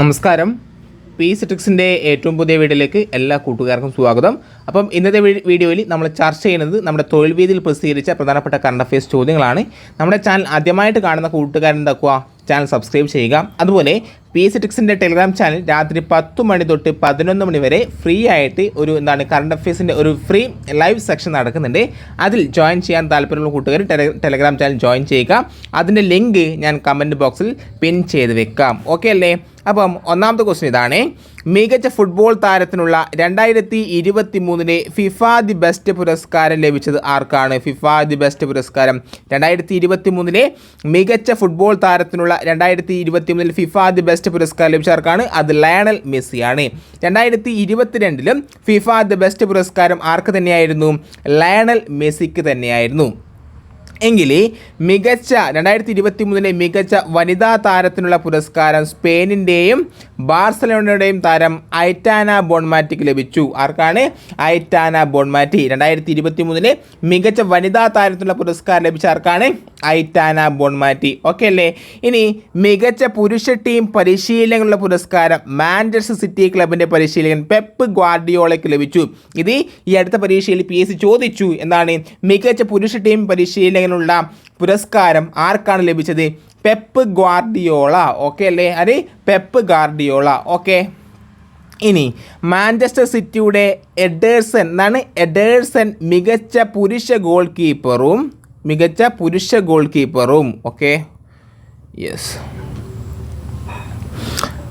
നമസ്കാരം. പി സിട്രിക്സിന്റെ ഏറ്റവും പുതിയ വീഡിയോയിലേക്ക് എല്ലാ കൂട്ടുകാർക്കും സ്വാഗതം. അപ്പം ഇന്നത്തെ വീഡിയോയിൽ നമ്മൾ ചർച്ച ചെയ്യുന്നത് നമ്മുടെ തൊഴിൽ വീതിയിൽ പ്രസിദ്ധീകരിച്ച പ്രധാനപ്പെട്ട കറണ്ട് അഫയേഴ്സ് ചോദ്യങ്ങളാണ്. നമ്മുടെ ചാനൽ ആദ്യമായിട്ട് കാണുന്ന കൂട്ടുകാരെന്താക്കുക ചാനൽ സബ്സ്ക്രൈബ് ചെയ്യുക. അതുപോലെ പി സിറ്റിക്സിന്റെ ടെലിഗ്രാം ചാനൽ രാത്രി പത്ത് മണി തൊട്ട് പതിനൊന്ന് മണി വരെ ഫ്രീ ആയിട്ട് ഒരു എന്താണ് കറണ്ട് അഫയേഴ്സിന്റെ ഒരു ഫ്രീ ലൈവ് സെക്ഷൻ നടക്കുന്നുണ്ട്. അതിൽ ജോയിൻ ചെയ്യാൻ താല്പര്യമുള്ള കൂട്ടുകാർ ടെല ടെലഗ്രാം ചാനൽ ജോയിൻ ചെയ്യുക. അതിന്റെ ലിങ്ക് ഞാൻ കമന്റ് ബോക്സിൽ പിൻ ചെയ്ത് വെക്കാം. ഓക്കെ അല്ലേ? അപ്പം ഒന്നാമത്തെ ക്വസ്റ്റ്യൻ ഇതാണ്. മികച്ച ഫുട്ബോൾ താരത്തിനുള്ള രണ്ടായിരത്തി ഇരുപത്തി മൂന്നിലെ ഫിഫ ദി ബെസ്റ്റ് പുരസ്കാരം ലഭിച്ചത് ആർക്കാണ്? ഫിഫ ദി ബെസ്റ്റ് പുരസ്കാരം. രണ്ടായിരത്തി ഇരുപത്തി മൂന്നിലെ മികച്ച ഫുട്ബോൾ താരത്തിനുള്ള രണ്ടായിരത്തി ഇരുപത്തി മൂന്നിൽ ഫിഫ ദി ബെസ്റ്റ് പുരസ്കാരം ലഭിച്ച ആർക്കാണ്? അത് ലയണൽ മെസ്സിയാണ്. രണ്ടായിരത്തി ഇരുപത്തിരണ്ടിലും ഫിഫ ദി ബെസ്റ്റ് പുരസ്കാരം ആർക്ക് തന്നെയായിരുന്നു? ലയണൽ മെസ്സിക്ക് തന്നെയായിരുന്നു. എങ്കിൽ മികച്ച രണ്ടായിരത്തി ഇരുപത്തി മൂന്നിലെ മികച്ച വനിതാ താരത്തിനുള്ള പുരസ്കാരം സ്പെയിനിന്റെയും ബാർസലോണയുടെയും താരം ഐറ്റാന ബോൺമാറ്റിക്ക് ലഭിച്ചു. ആർക്കാണ്? Aitana Bonmati. രണ്ടായിരത്തി ഇരുപത്തി മൂന്നിലെ മികച്ച വനിതാ താരത്തിനുള്ള പുരസ്കാരം ലഭിച്ച ആർക്കാണ്? Aitana Bonmati. ഓക്കെ അല്ലേ? ഇനി മികച്ച പുരുഷ ടീം പരിശീലകനുള്ള പുരസ്കാരം മാഞ്ചസ്റ്റർ സിറ്റി ക്ലബിന്റെ പരിശീലകൻ പെപ്പ് ഗ്വാർഡിയോളയ്ക്ക് ലഭിച്ചു. ഇത് ഈ അടുത്ത പരീക്ഷയിൽ പി എസ് ചോദിച്ചു എന്താണ് മികച്ച പുരുഷ ടീം പരിശീലകനുള്ള പുരസ്കാരം ആർക്കാണ് ലഭിച്ചത്? പെപ്പ് ഗ്വാർഡിയോള ഓക്കെ അല്ലേ? അത് പെപ്പ് ഗാർഡിയോള. ഓക്കെ. ഇനി മാഞ്ചസ്റ്റർ സിറ്റിയുടെ എഡേഴ്സൺ. എന്താണ് എഡേഴ്സൺ മികച്ച പുരുഷ ഗോൾ കീപ്പറും മികച്ച പുരുഷ ഗോൾ കീപ്പറും ഓക്കെ. യെസ്.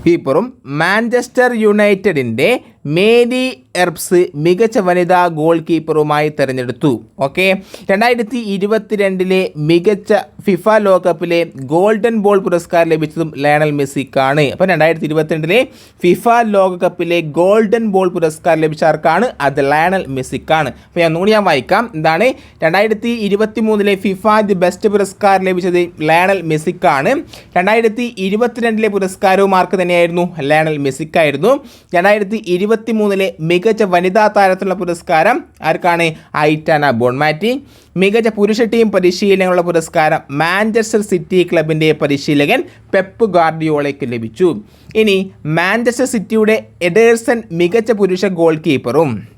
കീപ്പറും മാഞ്ചസ്റ്റർ യുണൈറ്റഡിന്റെ മേരി എർബ്സ് മികച്ച വനിതാ ഗോൾ കീപ്പറുമായി തിരഞ്ഞെടുത്തു. ഓക്കെ? രണ്ടായിരത്തി ഇരുപത്തിരണ്ടിലെ മികച്ച ഫിഫ ലോകകപ്പിലെ ഗോൾഡൻ ബോൾ പുരസ്കാരം ലഭിച്ചതും ലയണൽ മെസ്സിക്കാണ്. അപ്പോൾ രണ്ടായിരത്തി ഇരുപത്തിരണ്ടിലെ ഫിഫ ലോകകപ്പിലെ ഗോൾഡൻ ബോൾ പുരസ്കാരം ലഭിച്ച ആർക്കാണ്? അത് ലയണൽ മെസ്സിക്കാണ്. അപ്പോൾ ഞാൻ ഒന്നുകൂടി ഞാൻ വായിക്കാം. എന്താണ്? രണ്ടായിരത്തി ഇരുപത്തി മൂന്നിലെ ഫിഫ ദി ബെസ്റ്റ് പുരസ്കാരം ലഭിച്ചത് ലയണൽ മെസ്സിക്കാണ്. രണ്ടായിരത്തി ഇരുപത്തിരണ്ടിലെ പുരസ്കാരവും ആർക്ക് തന്നെയായിരുന്നു? ലയണൽ മെസ്സിക്കായിരുന്നു. രണ്ടായിരത്തി ഇരുപത്തി മൂന്നിലെ മികച്ച വനിതാ താരത്തിനുള്ള പുരസ്കാരം ആർക്കാണ്? Aitana Bonmati. മികച്ച പുരുഷ ടീം പരിശീലനങ്ങളുടെ പുരസ്കാരം മാഞ്ചസ്റ്റർ സിറ്റി ക്ലബിന്റെ പരിശീലകൻ പെപ്പ് ഗാർഡിയോളയ്ക്ക് ലഭിച്ചു. ഇനി മാഞ്ചസ്റ്റർ സിറ്റിയുടെ എഡേഴ്സൺ മികച്ച പുരുഷ ഗോൾ കീപ്പറും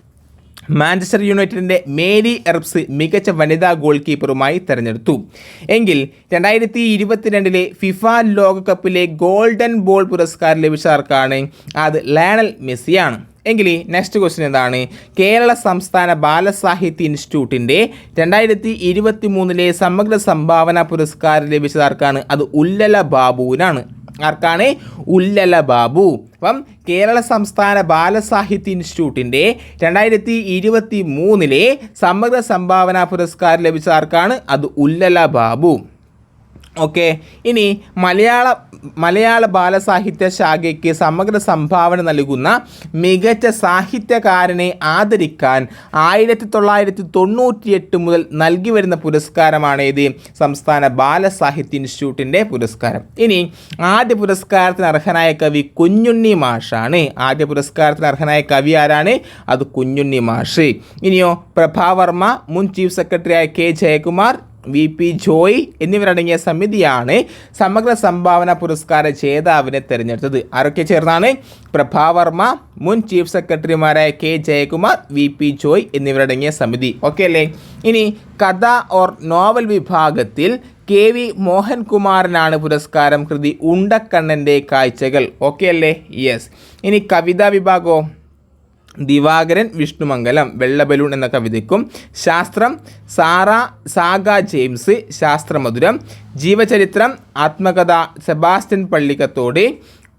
മാഞ്ചസ്റ്റർ യുണൈറ്റഡിന്റെ മേരി എർബ്സ് മികച്ച വനിതാ ഗോൾ കീപ്പറുമായി തിരഞ്ഞെടുത്തു. എങ്കിൽ രണ്ടായിരത്തി ഇരുപത്തിരണ്ടിലെ ഫിഫ ലോകകപ്പിലെ ഗോൾഡൻ ബോൾ പുരസ്കാരം ലഭിച്ച ആർക്കാണ് അത് ലയണൽ മെസ്സിയാണ്. എങ്കിൽ നെക്സ്റ്റ് ക്വസ്റ്റ്യൻ എന്താണ്? കേരള സംസ്ഥാന ബാലസാഹിത്യ ഇൻസ്റ്റിറ്റ്യൂട്ടിന്റെ രണ്ടായിരത്തി ഇരുപത്തി മൂന്നിലെ സമഗ്ര സംഭാവന പുരസ്കാരം ലഭിച്ചതാർക്കാണ് അത് ഉല്ലല ബാബുവിനാണ്. ആർക്കാണ്? ഉല്ലല ബാബു അപ്പം കേരള സംസ്ഥാന ബാലസാഹിത്യ ഇൻസ്റ്റിറ്റ്യൂട്ടിന്റെ രണ്ടായിരത്തി ഇരുപത്തി മൂന്നിലെ സമഗ്ര സംഭാവന പുരസ്കാരം ലഭിച്ച ആർക്കാണ്? അത് ഉല്ലല ബാബു ഓക്കെ. ഇനി മലയാള മലയാള ബാലസാഹിത്യ ശാഖയ്ക്ക് സമഗ്ര സംഭാവന നൽകുന്ന മികച്ച സാഹിത്യകാരനെ ആദരിക്കാൻ ആയിരത്തി തൊള്ളായിരത്തി തൊണ്ണൂറ്റിയെട്ട് മുതൽ നൽകി വരുന്ന പുരസ്കാരമാണ് ഇത്. സംസ്ഥാന ബാലസാഹിത്യ ഇൻസ്റ്റിറ്റ്യൂട്ടിന്റെ പുരസ്കാരം. ഇനി ആദ്യ പുരസ്കാരത്തിന് അർഹനായ കവി കുഞ്ഞുണ്ണി മാഷാണ്. ആദ്യ പുരസ്കാരത്തിന് അർഹനായ കവി ആരാണ്? അത് കുഞ്ഞുണ്ണി മാഷ്. ഇനിയോ പ്രഭാവർമ്മ മുൻ ചീഫ് സെക്രട്ടറിയായ K Jayakumar V P Joy എന്നിവരടങ്ങിയ സമിതിയാണ് സമഗ്ര സംഭാവന പുരസ്കാര ജേതാവിനെ തിരഞ്ഞെടുത്തത്. ആരൊക്കെ ചേർന്നാണ്? പ്രഭാവർമ്മ മുൻ ചീഫ് സെക്രട്ടറിമാരായ K Jayakumar V P Joy എന്നിവരടങ്ങിയ സമിതി. ഓക്കെ അല്ലേ? ഇനി കഥ ഓർ നോവൽ വിഭാഗത്തിൽ കെ വി മോഹൻകുമാറിനാണ് പുരസ്കാരം കൃതി ഉണ്ടക്കണ്ണന്റെ കാഴ്ചകൾ. ഓക്കെ അല്ലേ? യെസ്. ഇനി കവിതാ വിഭാഗമോ ദിവാകരൻ വിഷ്ണുമംഗലം വെള്ളബലൂൺ എന്ന കവിതയ്ക്കും ശാസ്ത്രം സാറ സാഗ ജെയിംസ് ശാസ്ത്രമധുരം ജീവചരിത്രം ആത്മകഥ സെബാസ്റ്റ്യൻ പള്ളിക്കത്തോട്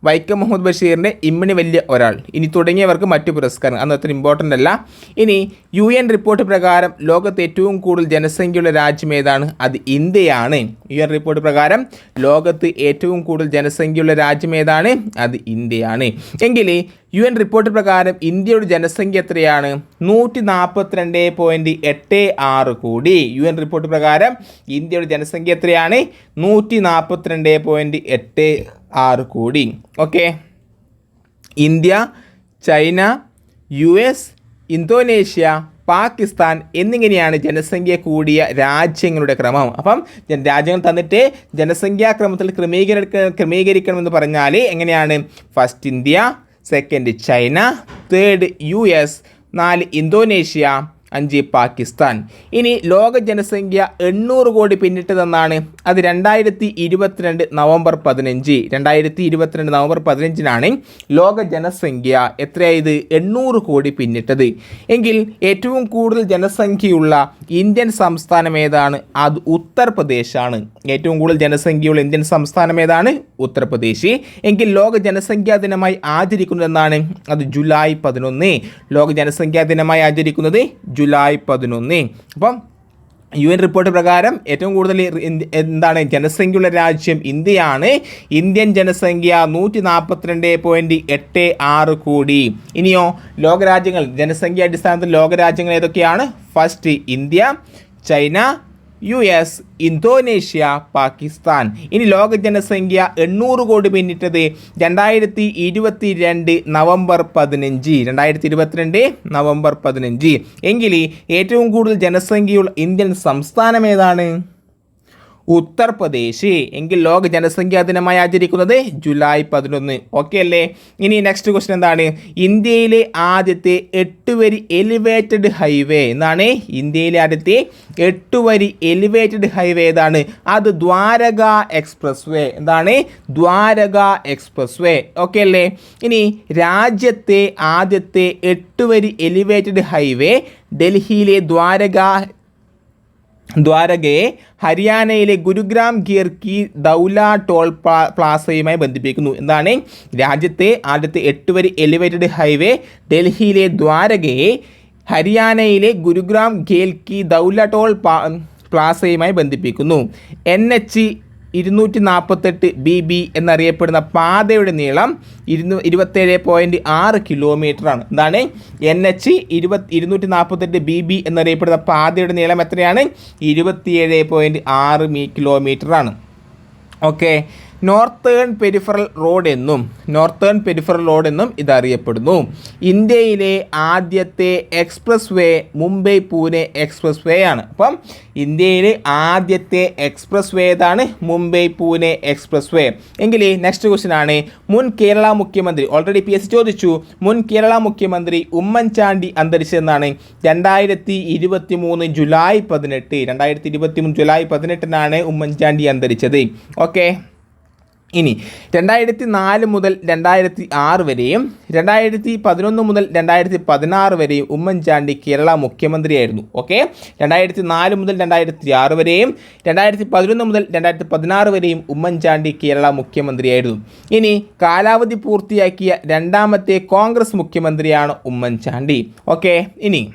വൈക്കം മുഹമ്മദ് ബഷീറിന്റെ ഇമ്മണി വലിയ ഒരാൾ. ഇനി തുടങ്ങിയവർക്ക് മറ്റു പുരസ്കാരം അന്ന് അത്ര ഇമ്പോർട്ടന്റ് അല്ല. ഇനി യു എൻ റിപ്പോർട്ട് പ്രകാരം ലോകത്ത് ഏറ്റവും കൂടുതൽ ജനസംഖ്യയുള്ള രാജ്യം ഏതാണ്? അത് ഇന്ത്യയാണ്. യു എൻ റിപ്പോർട്ട് പ്രകാരം ലോകത്ത് ഏറ്റവും കൂടുതൽ ജനസംഖ്യയുള്ള രാജ്യം ഏതാണ്? അത് ഇന്ത്യയാണ്. എങ്കിൽ യു എൻ റിപ്പോർട്ട് പ്രകാരം ഇന്ത്യയുടെ ജനസംഖ്യ എത്രയാണ്? നൂറ്റി നാൽപ്പത്തിരണ്ട് പോയിന്റ് എട്ട് ആറ് കോടി. യു എൻ റിപ്പോർട്ട് പ്രകാരം ഇന്ത്യയുടെ ജനസംഖ്യ എത്രയാണ്? നൂറ്റി നാൽപ്പത്തിരണ്ട് പോയിന്റ് എട്ട് ആറ് കോടി. Okay India China U S Indonesia Pakistan എന്നിങ്ങനെയാണ് ജനസംഖ്യ കൂടിയ രാജ്യങ്ങളുടെ ക്രമം. അപ്പം രാജ്യങ്ങൾ തന്നിട്ട് ജനസംഖ്യാ ക്രമത്തിൽ ക്രമീകരിക്ക ക്രമീകരിക്കണമെന്ന് പറഞ്ഞാൽ എങ്ങനെയാണ്? First India second China third U S നാല് ഇന്തോനേഷ്യ അഞ്ച് പാകിസ്ഥാൻ. ഇനി ലോക ജനസംഖ്യ എണ്ണൂറ് കോടി പിന്നിട്ടതെന്നാണ്. അത് രണ്ടായിരത്തി ഇരുപത്തിരണ്ട് നവംബർ പതിനഞ്ച്. രണ്ടായിരത്തി ഇരുപത്തിരണ്ട് നവംബർ പതിനഞ്ചിനാണ് ലോക ജനസംഖ്യ എത്രയായത്? എണ്ണൂറ് കോടി പിന്നിട്ടത്. എങ്കിൽ ഏറ്റവും കൂടുതൽ ജനസംഖ്യയുള്ള ഇന്ത്യൻ സംസ്ഥാനം ഏതാണ്? അത് ഉത്തർപ്രദേശാണ്. ഏറ്റവും കൂടുതൽ ജനസംഖ്യയുള്ള ഇന്ത്യൻ സംസ്ഥാനം ഏതാണ്? ഉത്തർപ്രദേശ്. എങ്കിൽ ലോക ജനസംഖ്യാ ദിനമായി ആചരിക്കുന്നതെന്നാണ്. അത് ജൂലൈ പതിനൊന്ന്. ലോക ജനസംഖ്യാ ദിനമായി ആചരിക്കുന്നത് ജൂലൈ പതിനൊന്ന്. അപ്പം യു എൻ റിപ്പോർട്ട് പ്രകാരം ഏറ്റവും കൂടുതൽ എന്താണ് ജനസംഖ്യയുള്ള രാജ്യം ഇന്ത്യയാണ്. ഇന്ത്യൻ ജനസംഖ്യ നൂറ്റി നാൽപ്പത്തിരണ്ട് പോയിന്റ് എട്ട് ആറ് കോടി. ഇനിയോ ലോകരാജ്യങ്ങൾ ജനസംഖ്യ അടിസ്ഥാനത്തിൽ ലോകരാജ്യങ്ങൾ ഏതൊക്കെയാണ്? First India China U S Indonesia Pakistan. ഇനി ലോക ജനസംഖ്യ എണ്ണൂറ് കോടി പിന്നിട്ടത് രണ്ടായിരത്തി ഇരുപത്തി രണ്ട് നവംബർ പതിനഞ്ച്. രണ്ടായിരത്തി ഇരുപത്തിരണ്ട് നവംബർ പതിനഞ്ച്. എങ്കിൽ ഏറ്റവും കൂടുതൽ ജനസംഖ്യയുള്ള ഇന്ത്യൻ സംസ്ഥാനം ഏതാണ്? ഉത്തർപ്രദേശ് എങ്കിൽ ലോക ജനസംഖ്യാ ദിനമായി ആചരിക്കുന്നത് ജൂലൈ പതിനൊന്ന്. ഓക്കെ അല്ലേ? ഇനി നെക്സ്റ്റ് ക്വസ്റ്റൻ എന്താണ്? ഇന്ത്യയിലെ ആദ്യത്തെ എട്ട് വരി എലിവേറ്റഡ് ഹൈവേ എന്നാണ്. ഇന്ത്യയിലെ ആദ്യത്തെ എട്ട് വരി എലിവേറ്റഡ് ഹൈവേ ഏതാണ്? അത് ദ്വാരക എക്സ്പ്രസ് വേ എന്താണ്? ദ്വാരക എക്സ്പ്രസ് വേ ഓക്കെ അല്ലേ? ഇനി രാജ്യത്തെ ആദ്യത്തെ എട്ട് വരി എലിവേറ്റഡ് ഹൈവേ ഡൽഹിയിലെ ദ്വാരക ദ്വാരകയെ ഹരിയാനയിലെ ഗുരുഗ്രാം ഗിയർ കി ദൗല ടോൾ പ്ലാ- പ്ലാസയുമായി ബന്ധിപ്പിക്കുന്നു. എന്താണ്? രാജ്യത്തെ ആദ്യത്തെ എട്ട് വരി എലിവേറ്റഡ് ഹൈവേ ഡൽഹിയിലെ ദ്വാരകയെ ഹരിയാനയിലെ ഗുരുഗ്രാം ഗേൽ കി ദൗല ടോൾ പ്ലാസയുമായി ബന്ധിപ്പിക്കുന്നു. എൻ എച്ച് ഇരുന്നൂറ്റി നാൽപ്പത്തെട്ട് ബി ബി എന്നറിയപ്പെടുന്ന പാതയുടെ നീളം ഇരുന്നൂ ഇരുപത്തേഴ് പോയിന്റ് ആറ് കിലോമീറ്ററാണ് എന്താണ്? എൻ എച്ച് ഇരുപത്തി ഇരുന്നൂറ്റി നാൽപ്പത്തെട്ട് ബി ബി എന്നറിയപ്പെടുന്ന പാതയുടെ നീളം എത്രയാണ്? ഇരുപത്തിയേഴ് പോയിന്റ് ആറ് മീ കിലോമീറ്ററാണ് ഓക്കെ നോർത്തേൺ പെരിഫറൽ റോഡ് എന്നും നോർത്തേൺ പെരിഫറൽ റോഡ് എന്നും ഇതറിയപ്പെടുന്നു. ഇന്ത്യയിലെ ആദ്യത്തെ expressway Mumbai Pune expressway ആണ്. അപ്പം ഇന്ത്യയിലെ ആദ്യത്തെ എക്സ്പ്രസ് വേ ഏതാണ്? മുംബൈ പൂനെ എക്സ്പ്രസ് വേ എങ്കിൽ നെക്സ്റ്റ് ക്വസ്റ്റ്യൻ ആണ്. മുൻ കേരള മുഖ്യമന്ത്രി ഓൾറെഡി പി എസ് ചോദിച്ചു. മുൻ കേരള മുഖ്യമന്ത്രി ഉമ്മൻചാണ്ടി അന്തരിച്ചതെന്നാണ്. രണ്ടായിരത്തി ഇരുപത്തി മൂന്ന് ജൂലൈ പതിനെട്ട് രണ്ടായിരത്തി ഇരുപത്തി മൂന്ന് ജൂലൈ പതിനെട്ടിനാണ് ഉമ്മൻചാണ്ടി അന്തരിച്ചത്. ഓക്കെ ഇനി രണ്ടായിരത്തി നാല് മുതൽ രണ്ടായിരത്തി ആറ് വരെയും രണ്ടായിരത്തി പതിനൊന്ന് മുതൽ രണ്ടായിരത്തി പതിനാറ് വരെയും ഉമ്മൻചാണ്ടി കേരള മുഖ്യമന്ത്രിയായിരുന്നു. ഓക്കെ? രണ്ടായിരത്തി നാല് മുതൽ രണ്ടായിരത്തി ആറ് വരെയും രണ്ടായിരത്തി പതിനൊന്ന് മുതൽ രണ്ടായിരത്തി പതിനാറ് വരെയും ഉമ്മൻചാണ്ടി കേരള മുഖ്യമന്ത്രിയായിരുന്നു. ഇനി കാലാവധി പൂർത്തിയാക്കിയ രണ്ടാമത്തെ കോൺഗ്രസ് മുഖ്യമന്ത്രിയാണ് ഉമ്മൻചാണ്ടി. ഓക്കെ? ഇനി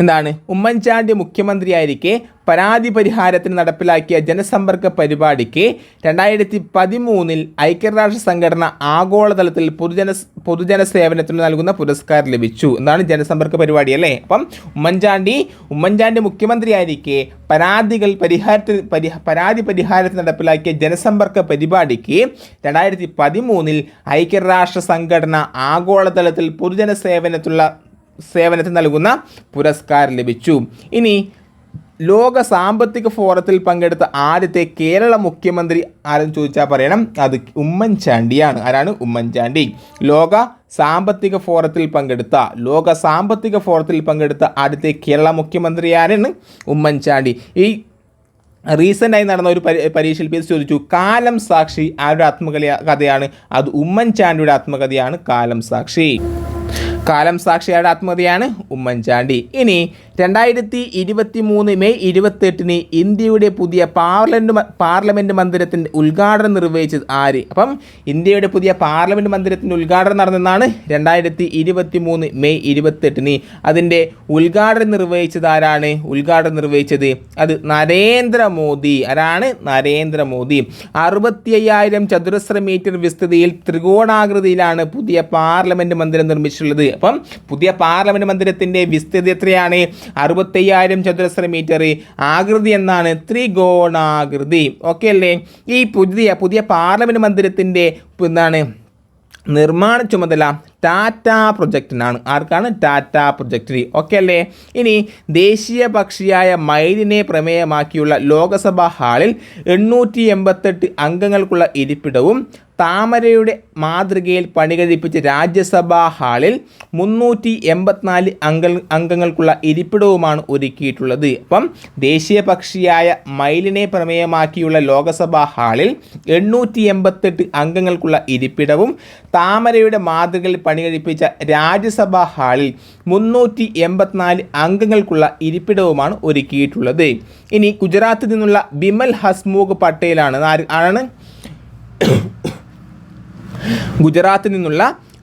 എന്താണ്? ഉമ്മൻചാണ്ടി മുഖ്യമന്ത്രിയായിരിക്കെ പരാതി പരിഹാരത്തിന് നടപ്പിലാക്കിയ ജനസമ്പർക്ക പരിപാടിക്ക് രണ്ടായിരത്തി പതിമൂന്നിൽ ഐക്യരാഷ്ട്ര സംഘടന ആഗോളതലത്തിൽ പൊതുജന പൊതുജന സേവനത്തിന് നൽകുന്ന പുരസ്കാരം ലഭിച്ചു. എന്നാണ് ജനസമ്പർക്ക പരിപാടി അല്ലേ? അപ്പം ഉമ്മൻചാണ്ടി ഉമ്മൻചാണ്ടി മുഖ്യമന്ത്രിയായിരിക്കെ പരാതികൾ പരിഹാരത്തിന് പരി പരാതി പരിഹാരത്തിന് നടപ്പിലാക്കിയ ജനസമ്പർക്ക പരിപാടിക്ക് രണ്ടായിരത്തി പതിമൂന്നിൽ ഐക്യരാഷ്ട്ര സംഘടന ആഗോളതലത്തിൽ പൊതുജന സേവനത്തിലുള്ള സേവനത്തിന് നൽകുന്ന പുരസ്കാരം ലഭിച്ചു. ഇനി ലോക സാമ്പത്തിക ഫോറത്തിൽ പങ്കെടുത്ത ആദ്യത്തെ കേരള മുഖ്യമന്ത്രി ആരെന്ന് ചോദിച്ചാൽ പറയണം? അത് ഉമ്മൻചാണ്ടിയാണ്. ആരാണ്? ഉമ്മൻചാണ്ടി. ലോക സാമ്പത്തിക ഫോറത്തിൽ പങ്കെടുത്ത ലോക സാമ്പത്തിക ഫോറത്തിൽ പങ്കെടുത്ത ആദ്യത്തെ കേരള മുഖ്യമന്ത്രി ആരാണ്? ഉമ്മൻചാണ്ടി. ഈ റീസെന്റായി നടന്ന ഒരു പരി- പരീക്ഷയിൽ പേര് ചോദിച്ചു കാലം സാക്ഷി ആരുടെ ആത്മകഥയാണ് അത് ഉമ്മൻചാണ്ടിയുടെ ആത്മകഥയാണ് കാലം സാക്ഷി. കാലം സാക്ഷിയായ ആത്മകഥയാണ് ഉമ്മൻചാണ്ടി. ഇനി രണ്ടായിരത്തി ഇരുപത്തി മൂന്ന് മെയ് ഇരുപത്തെട്ടിന് ഇന്ത്യയുടെ പുതിയ പാർലമെന്റ് മ- പാർലമെന്റ് മന്ദിരത്തിന്റെ ഉദ്ഘാടനം നിർവഹിച്ചത് ആര്? അപ്പം ഇന്ത്യയുടെ പുതിയ പാർലമെന്റ് മന്ദിരത്തിന്റെ ഉദ്ഘാടനം നടന്നെന്നാണ് രണ്ടായിരത്തി ഇരുപത്തി മൂന്ന് മെയ് ഇരുപത്തെട്ടിന് അതിന്റെ ഉദ്ഘാടനം നിർവഹിച്ചത് ആരാണ്? ഉദ്ഘാടനം നിർവഹിച്ചത് അത് നരേന്ദ്രമോദി ആരാണ്? നരേന്ദ്രമോദി അറുപത്തി അയ്യായിരം ചതുരശ്ര മീറ്റർ വിസ്തൃതിയിൽ ത്രികോണാകൃതിയിലാണ് പുതിയ പാർലമെന്റ് മന്ദിരം നിർമ്മിച്ചിട്ടുള്ളത്. അപ്പം പുതിയ പാർലമെന്റ് മന്ദിരത്തിന്റെ വിസ്തൃതി എത്രയാണ്? അറുപത്തയ്യായിരം ചതുരശ്ര മീറ്റർ ആകൃതി എന്നാണ് ത്രികോണാകൃതി. ഓക്കെ അല്ലേ? ഈ പുതിയ പുതിയ പാർലമെന്റ് മന്ദിരത്തിന്റെ എന്താണ് നിർമ്മാണ ചുമതല ടാറ്റ പ്രൊജക്റ്റിനാണ് ആർക്കാണ് ടാറ്റ പ്രൊജക്റ്റിന് ഓക്കെ അല്ലേ? ഇനി ദേശീയ പക്ഷിയായ മയിലിനെ പ്രമേയമാക്കിയുള്ള ലോകസഭാ ഹാളിൽ എണ്ണൂറ്റി എൺപത്തെട്ട് അംഗങ്ങൾക്കുള്ള ഇരിപ്പിടവും താമരയുടെ മാതൃകയിൽ പണികഴിപ്പിച്ച രാജ്യസഭാ ഹാളിൽ മുന്നൂറ്റി എൺപത്തിനാല് അംഗ അംഗങ്ങൾക്കുള്ള ഇരിപ്പിടവുമാണ് ഒരുക്കിയിട്ടുള്ളത്. അപ്പം ദേശീയ പക്ഷിയായ മയിലിനെ പ്രമേയമാക്കിയുള്ള ലോകസഭാ ഹാളിൽ എണ്ണൂറ്റി എൺപത്തെട്ട് അംഗങ്ങൾക്കുള്ള ഇരിപ്പിടവും താമരയുടെ മാതൃകയിൽ പണികഴിപ്പിച്ച രാജ്യസഭാ ഹാളിൽ മുന്നൂറ്റി എൺപത്തിനാല് അംഗങ്ങൾക്കുള്ള ഇരിപ്പിടവുമാണ് ഒരുക്കിയിട്ടുള്ളത്. ഇനി ഗുജറാത്തിൽ നിന്നുള്ള ബിമൽ ഹസ്മുഖ് പട്ടേലാണ്. ആണ് ഗുജറാത്തിൽ നിന്നുള്ള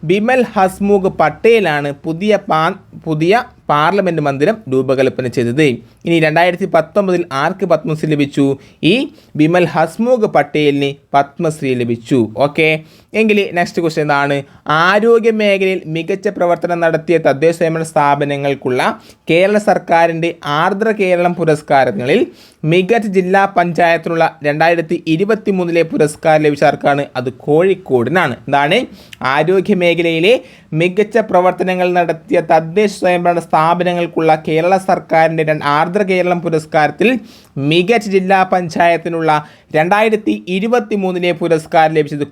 ബിമൽ ഹസ്മുഖ് പട്ടേലാണ് പുതിയ പാ പുതിയ പാർലമെന്റ് മന്ദിരം രൂപകൽപ്പന ചെയ്തത്. ഇനി രണ്ടായിരത്തി പത്തൊമ്പതിൽ ആർക്ക് പത്മശ്രീ ലഭിച്ചു? ഈ ബിമൽ ഹസ്മുഖ് പട്ടേലിന് പത്മശ്രീ ലഭിച്ചു. ഓക്കെ. എങ്കിൽ നെക്സ്റ്റ് ക്വസ്റ്റ്യൻ എന്താണ് ആരോഗ്യ മേഖലയിൽ മികച്ച പ്രവർത്തനം നടത്തിയ തദ്ദേശ സ്വയംഭരണ സ്ഥാപനങ്ങൾക്കുള്ള കേരള സർക്കാരിന്റെ ആർദ്ര കേരളം പുരസ്കാരങ്ങളിൽ മികച്ച ജില്ലാ പഞ്ചായത്തിനുള്ള രണ്ടായിരത്തി ഇരുപത്തി മൂന്നിലെ പുരസ്കാരം ലഭിച്ച ആർക്കാണ്? അത് കോഴിക്കോടിനാണ്. എന്താണ്? ആരോഗ്യ മേഖലയിലെ മികച്ച പ്രവർത്തനങ്ങൾ നടത്തിയ തദ്ദേശ സ്വയംഭരണ സ്ഥാപനങ്ങൾക്കുള്ള കേരള സർക്കാരിന്റെ ആർദ്ര കേരളം പുരസ്കാരത്തിൽ മികച്ച ജില്ലാ പഞ്ചായത്തിനുള്ള രണ്ടായിരത്തി ഇരുപത്തി മൂന്നിലെ പുരസ്കാരം ലഭിച്ചത്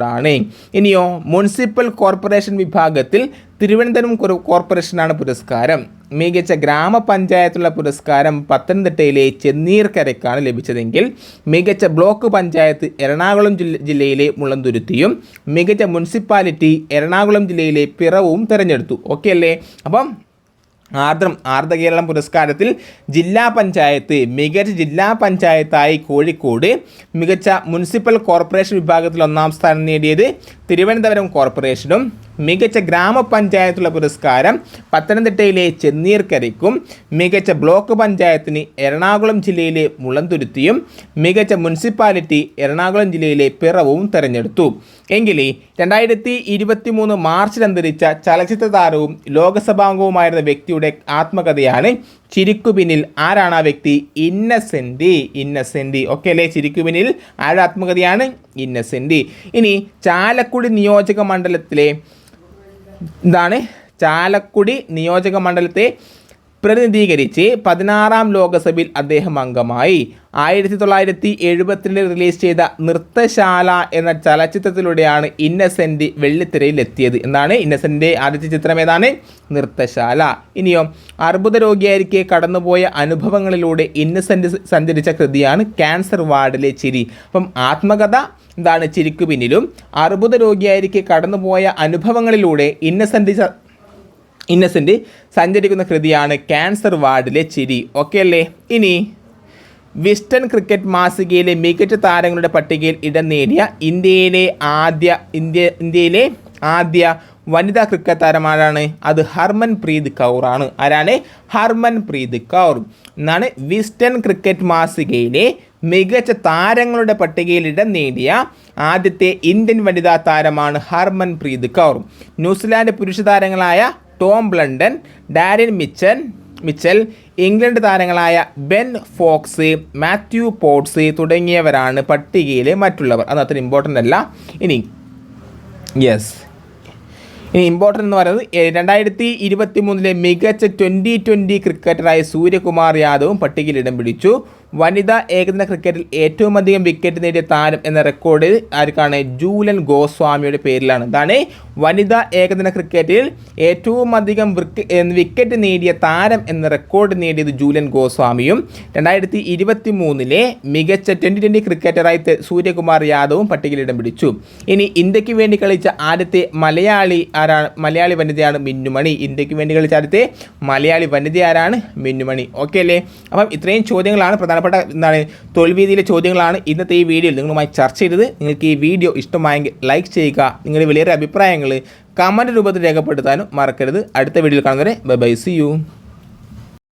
കോഴിക്കോടാണ് ഇനിയോ മുനിസിപ്പൽ കോർപ്പറേഷൻ വിഭാഗത്തിൽ തിരുവനന്തപുരം കോർപ്പറേഷനാണ് പുരസ്കാരം. മികച്ച ഗ്രാമപഞ്ചായത്തുള്ള പുരസ്കാരം പത്തനംതിട്ടയിലെ ചെന്നീർക്കരയ്ക്കാണ് ലഭിച്ചതെങ്കിൽ മികച്ച ബ്ലോക്ക് പഞ്ചായത്ത് എറണാകുളം ജില്ലയിലെ മുളന്തുരുത്തിയും മികച്ച മുനിസിപ്പാലിറ്റി എറണാകുളം ജില്ലയിലെ പിറവും തിരഞ്ഞെടുത്തു. ഓക്കെ അല്ലേ? അപ്പം ആർദ്രം ആർദ്ര കേരളം പുരസ്കാരത്തിൽ ജില്ലാ പഞ്ചായത്ത് മികച്ച ജില്ലാ പഞ്ചായത്തായി കോഴിക്കോട് മികച്ച മുനിസിപ്പൽ കോർപ്പറേഷൻ വിഭാഗത്തിൽ ഒന്നാം സ്ഥാനം നേടിയത് തിരുവനന്തപുരം കോർപ്പറേഷനും മികച്ച ഗ്രാമപഞ്ചായത്തുള്ള പുരസ്കാരം പത്തനംതിട്ടയിലെ ചെന്നീർക്കരയ്ക്കും മികച്ച ബ്ലോക്ക് പഞ്ചായത്തിന് എറണാകുളം ജില്ലയിലെ മുളന്തുരുത്തിയും മികച്ച മുനിസിപ്പാലിറ്റി എറണാകുളം ജില്ലയിലെ പിറവും തെരഞ്ഞെടുത്തു. എങ്കിൽ രണ്ടായിരത്തി ഇരുപത്തി മൂന്ന് മാർച്ചിൽ അന്തരിച്ച ചലച്ചിത്ര താരവും ലോകസഭാംഗവുമായിരുന്ന വ്യക്തിയുടെ ആത്മകഥയാണ് ചിരിക്കു പിന്നിൽ ആരാണ് ആ വ്യക്തി? ഇന്നസെന്റി ഇന്നസെന്റി ഓക്കെ അല്ലേ? ചിരിക്കുപിന്നിൽ ആരുടെ ആത്മകഥയാണ്? ഇന്നസെന്റി ഇനി ചാലക്കുടി നിയോജക മണ്ഡലത്തിലെ എന്താണ്? ചാലക്കുടി നിയോജക മണ്ഡലത്തെ പ്രതിനിധീകരിച്ച് പതിനാറാം ലോകസഭയിൽ അദ്ദേഹം അംഗമായി. ആയിരത്തി തൊള്ളായിരത്തി എഴുപത്തിരണ്ടിൽ റിലീസ് ചെയ്ത നൃത്തശാല എന്ന ചലച്ചിത്രത്തിലൂടെയാണ് ഇന്നസെന്റ് വെള്ളിത്തിരയിൽ എത്തിയത് എന്താണ്? ഇന്നസെന്റെ ആദ്യത്തെ ചിത്രം ഏതാണ്? നൃത്തശാല. ഇനിയോ അർബുദ രോഗിയായിരിക്കെ കടന്നുപോയ അനുഭവങ്ങളിലൂടെ ഇന്നസെന്റ് സഞ്ചരിച്ച കൃതിയാണ് ക്യാൻസർ വാർഡിലെ ചിരി. അപ്പം ആത്മകഥ എന്താണ്? ചിരിക്കു പിന്നിലും അർബുദ രോഗിയായിരിക്കെ കടന്നുപോയ അനുഭവങ്ങളിലൂടെ ഇന്നസെന്റ് ഇന്നസെന്റ് സഞ്ചരിക്കുന്ന കൃതിയാണ് ക്യാൻസർ വാർഡിലെ ചിരി. ഓക്കെ അല്ലേ? ഇനി വിസ്റ്റൺ ക്രിക്കറ്റ് മാസികയിലെ മികച്ച താരങ്ങളുടെ പട്ടികയിൽ ഇടം നേടിയ ഇന്ത്യയിലെ ആദ്യ ഇന്ത്യ ഇന്ത്യയിലെ ആദ്യ വനിതാ ക്രിക്കറ്റ് താരമാരാണ് അത് ഹർമൻ പ്രീത് കൗറാണ് ആരാണ്? ഹർമൻ പ്രീത് കൗർ. എന്നാണ് വിസ്റ്റൺ ക്രിക്കറ്റ് മാസികയിലെ മികച്ച താരങ്ങളുടെ പട്ടികയിൽ ഇടം നേടിയ ആദ്യത്തെ ഇന്ത്യൻ വനിതാ താരമാണ് ഹർമൻ പ്രീത് കൗർ. ന്യൂസിലാൻഡ് പുരുഷ താരങ്ങളായ Tom Blundell Daryl Mitchell Mitchell England താരങ്ങളായ ബെൻ ഫോക്സ് മാത്യു പോട്ട്സ് തുടങ്ങിയവരാണ് പട്ടികയിലെ മറ്റുള്ളവർ. അത് അത്ര ഇമ്പോർട്ടന്റ് അല്ല. ഇനി യെസ് ഇനി ഇമ്പോർട്ടന്റ് എന്ന് പറയുന്നത് രണ്ടായിരത്തി ഇരുപത്തി മൂന്നിലെ മികച്ച ട്വന്റി ട്വന്റി ക്രിക്കറ്ററായ സൂര്യകുമാർ യാദവും പട്ടികയിൽ ഇടം പിടിച്ചു. വനിതാ ഏകദിന ക്രിക്കറ്റിൽ ഏറ്റവും അധികം വിക്കറ്റ് നേടിയ താരം എന്ന റെക്കോർഡ് ആർക്കാണ് ജൂലൻ ഗോസ്വാമിയുടെ പേരിലാണ്. ഇതാണ് വനിതാ ഏകദിന ക്രിക്കറ്റിൽ ഏറ്റവും അധികം വിക്കറ്റ് നേടിയ താരം എന്ന റെക്കോർഡ് നേടിയത് ജൂലൻ ഗോസ്വാമിയും. രണ്ടായിരത്തി ഇരുപത്തി മൂന്നിലെ മികച്ച ട്വന്റി ട്വന്റി ക്രിക്കറ്ററായി സൂര്യകുമാർ യാദവും പട്ടികയിൽ ഇടം പിടിച്ചു. ഇനി ഇന്ത്യയ്ക്ക് വേണ്ടി കളിച്ച ആദ്യത്തെ മലയാളി ആരാണ് മലയാളി വനിതയാണ് മിന്നുമണി. ഇന്ത്യയ്ക്ക് വേണ്ടി കളിച്ച ആദ്യത്തെ മലയാളി വനിത ആരാണ് മിന്നുമണി. ഓക്കെ അല്ലേ? അപ്പം ഇത്രയും ചോദ്യങ്ങളാണ് പ്രധാന പ്രധാനപ്പെട്ട എന്താണ് തൊഴിൽ ചോദ്യങ്ങളാണ് ഇന്നത്തെ ഈ വീഡിയോയിൽ നിങ്ങളുമായി ചർച്ച ചെയ്തത്. നിങ്ങൾക്ക് ഈ വീഡിയോ ഇഷ്ടമായെങ്കിൽ ലൈക്ക് ചെയ്യുക. നിങ്ങളുടെ വലിയ അഭിപ്രായങ്ങൾ കമന്റ് രൂപത്തിൽ രേഖപ്പെടുത്താനും മറക്കരുത്. അടുത്ത വീഡിയോയിൽ കാണുന്നവരെ ബൈ ബൈ സി യു